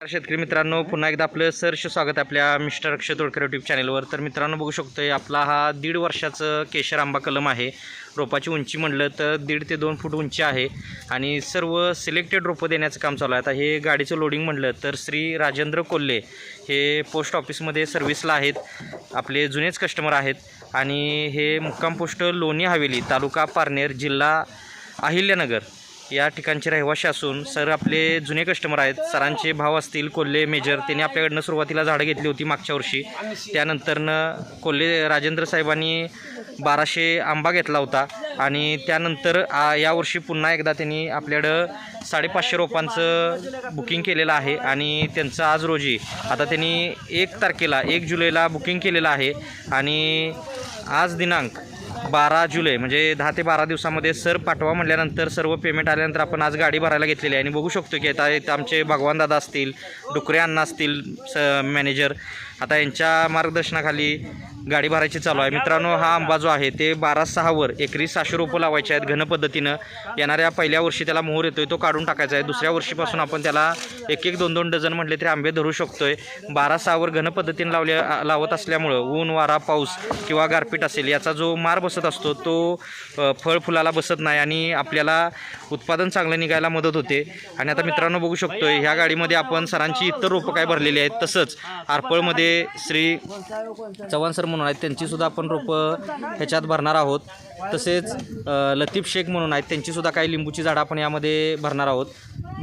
शेतकरी मित्रांनो पुन्हा एकदा आपलं सरश स्वागत आपल्या मिस्टर अक्षय तोडकर यूट्यूब चॅनलवर तर मित्रांनो बघू शकतोय आपला हा दीड वर्षाचं केशर आंबा कलम आहे. रोपाची उंची म्हणलं तर दीड ते दोन फूट उंची आहे. आणि सर्व सिलेक्टेड रोपं देण्याचं काम चालू आहे. आता हे गाडीचं लोडिंग म्हणलं तर श्री राजेंद्र कोल्हे हे पोस्ट ऑफिसमध्ये सर्व्हिसला आहेत. आपले जुनेच कस्टमर आहेत. आणि हे मुक्काम पोस्ट लोणी हवेली तालुका पारनेर जिल्हा अहिल्यानगर. या ठिकाणचे रहिवाशी असून सर आपले जुने कस्टमर आहेत. सरांचे भाव असतील कोल्हे मेजर त्यांनी आपल्याकडनं सुरुवातीला झाडं घेतली होती मागच्या वर्षी. त्यानंतरनं कोल्हे राजेंद्र साहेबांनी बाराशे आंबा घेतला होता. आणि त्यानंतर आ, यावर्षी पुन्हा एकदा त्यांनी आपल्याकडं साडेपाचशे रोपांचं बुकिंग केलेलं आहे. आणि त्यांचं आज रोजी आता त्यांनी एक तारखेला एक जुलैला बुकिंग केलेलं आहे. आणि आज दिनांक बारा जुलै म्हणजे दहा ते बारा दिवसामध्ये सर पाठवा म्हटल्यानंतर सर्व पेमेंट आल्यानंतर आपण आज गाडी भरायला घेतलेली आहे. आणि बघू शकतो की आता आमचे भगवान दादा असतील डुकरे अण्णा असतील स मॅनेजर आता यांच्या मार्गदर्शनाखाली गाडी भरायची चालू आहे. मित्रांनो हा आंबा जो आहे ते बारा सहावर एकरी सहाशे रोपं लावायचे आहेत घन पद्धतीनं. येणाऱ्या पहिल्या वर्षी त्याला मोहर येतोय तो काढून टाकायचा आहे. दुसऱ्या वर्षीपासून आपण त्याला एक एक दोन दोन डझन म्हटले तरी आंबे धरू शकतोय. बारा सहावर घन पद्धतीनं लावल्या लावत असल्यामुळं ऊन वारा पाऊस किंवा गारपीट असेल याचा जो मार बसत असतो तो फळ फुलाला बसत नाही आणि आपल्याला उत्पादन चांगलं निघायला मदत होते. आणि आता मित्रांनो बघू शकतोय ह्या गाडीमध्ये आपण सरांची इतर रोपं काय भरलेली आहेत. तसंच आरपळमध्ये श्री चव्हाण सर म्हणून आहेत त्यांचीसुद्धा आपण रोपं ह्याच्यात भरणार आहोत. तसेच लतीफ शेख म्हणून आहेत त्यांचीसुद्धा काही लिंबूची झाडं आपण यामध्ये भरणार आहोत.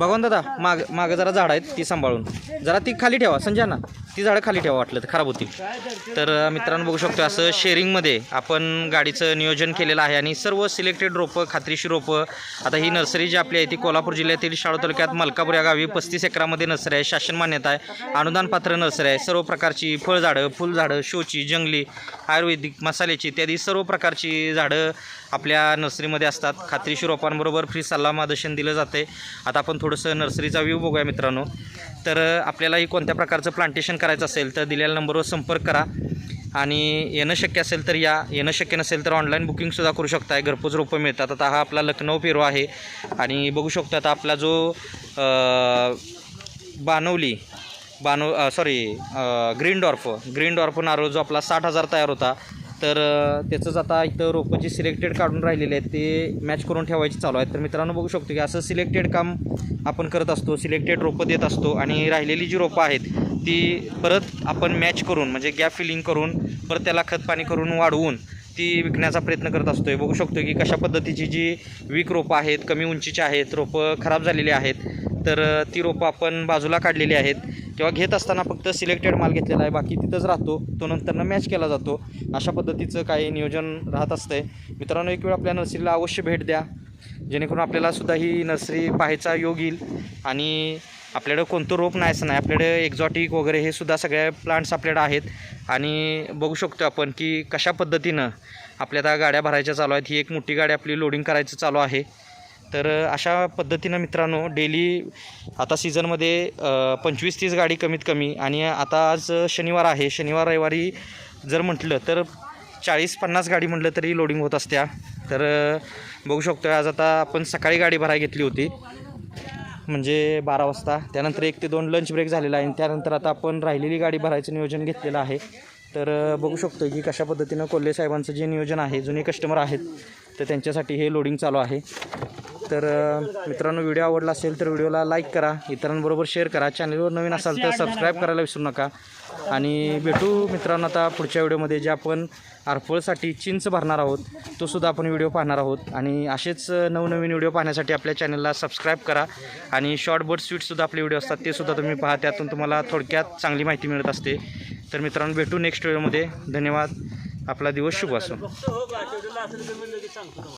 भगवान दादा माग मागं जरा झाडं आहेत ती सांभाळून. जरा ती खाली ठेवा संजय ना ती झाडं खाली ठेवा वाटलं तर खराब होतील. तर मित्रांनो बघू शकतो असं शेअरिंगमध्ये आपण गाडीचं नियोजन केलेलं आहे आणि सर्व सिलेक्टेड रोपं खात्रीशी रोपं. आता ही नर्सरी जी आपली आहे ती कोल्हापूर जिल्ह्यातील शाळू तालुक्यात मलकापूर या गावी पस्तीस एकरामध्ये नर्सरी आहे. शासन मान्यता आहे. अनुदान पात्र नर्सरी आहे. सर्व प्रकारची फळझाडं फुलझाडं शोची जंगली आयुर्वेदिक मसाल्याची इत्यादी सर्व प्रकारची झाडं आपल्या नर्सरीमध्ये असतात. खात्रीशी रोपांबरोबर फ्री सल्ला मार्गदर्शन दिलं जाते आता आपण थोडं थोडंसं नर्सरीचा व्ह्यू बघूया मित्रांनो. तर आपल्यालाही कोणत्या प्रकारचं प्लांटेशन करायचं असेल तर दिलेल्या नंबरवर संपर्क करा. आणि येणं शक्य असेल तर या येणं शक्य नसेल तर ऑनलाईन बुकिंगसुद्धा करू शकताय. घरपोच रोपं मिळतात. आता हा आपला लखनौ पेरू आहे. आणि बघू शकतो आता आपला जो बानवली Bano sorry green dwarf green dwarf नारळ जो आपला साठ हजार तयार होता. तर त्याचंच आता इथं रोपं जी सिलेक्टेड काढून राहिलेले आहेत ते मॅच करून ठेवायची चालू आहेत. तर मित्रांनो बघू शकतो की असं सिलेक्टेड काम आपण करत असतो सिलेक्टेड रोपं देत असतो आणि राहिलेली जी रोपं आहेत ती परत आपण मॅच करून म्हणजे गॅप फिलिंग करून परत त्याला खतपाणी करून वाढवून ती विकण्याचा प्रयत्न करत असतो आहे बघू शकतो की कशा पद्धतीची जी वीक रोपं आहेत कमी उंचीची आहेत रोपं खराब झालेली आहेत तर ती रोपं आपण बाजूला काढलेली आहेत. किंवा घेत असताना फक्त सिलेक्टेड माल घेतलेला आहे बाकी तिथंच राहतो तो नंतरनं मॅच केला जातो. अशा पद्धतीचं काही नियोजन राहत असतंय. मित्रांनो एक वेळ आपल्या नर्सरीला अवश्य भेट द्या. जेणेकरून आपल्याला सुद्धा ही नर्सरी पाहायचा योग येईल. आणि आपल्याकडं कोणतं रोप नाही असं नाही. आपल्याकडे एक्झॉटिक वगैरे हे सुद्धा सगळ्या प्लांट्स आपल्याकडे आहेत. आणि बघू शकतो आपण की कशा पद्धतीनं आपल्या त्या गाड्या भरायच्या चालू आहेत. ही एक मोठी गाडी आपली लोडिंग करायचं चालू आहे. तर अशा पद्धतीनं मित्रांनो डेली आता सीझनमध्ये पंचवीस तीस गाडी कमीत कमी आणि आता आज शनिवार आहे. शनिवार रविवारी जर म्हटलं तर चाळीस पन्नास गाडी म्हटलं तरी लोडिंग होत असत्या. तर बघू शकतो आज आता आपण सकाळी गाडी भरायला घेतली होती. म्हणजे बारा वाजता. त्यानंतर एक ते दोन लंच ब्रेक झालेला आहे आणि त्यानंतर आता आपण राहिलेली गाडी भरायचं नियोजन घेतलेलं आहे. तर बघू शकतो की कशा पद्धतीनं कोल्हे साहेबांचं जे नियोजन आहे जुने कस्टमर आहेत तर त्यांच्यासाठी हे लोडिंग चालू आहे. तर मित्रांनो व्हिडिओ आवडला असेल तर व्हिडिओला लाईक करा. इतरांबरोबर शेअर करा. चॅनलवर नवीन असाल तर सबस्क्राईब करायला विसरू नका. आणि भेटू मित्रांनो आता पुढच्या व्हिडिओमध्ये जे आपण आरफळसाठी चिंच भरणार आहोत तो सुद्धा आपण व्हिडिओ पाहणार आहोत. आणि असेच नवनवीन व्हिडिओ पाहण्यासाठी आपल्या चॅनलला सबस्क्राईब करा. आणि शॉर्ट बर्ड स्वीटसुद्धा आपले व्हिडिओ असतात ते सुद्धा तुम्ही पहा. त्यातून तुम्हाला थोडक्यात चांगली माहिती मिळत असते. तर मित्रांनो भेटू नेक्स्ट व्हिडिओमध्ये. धन्यवाद. आपला दिवस शुभ असो.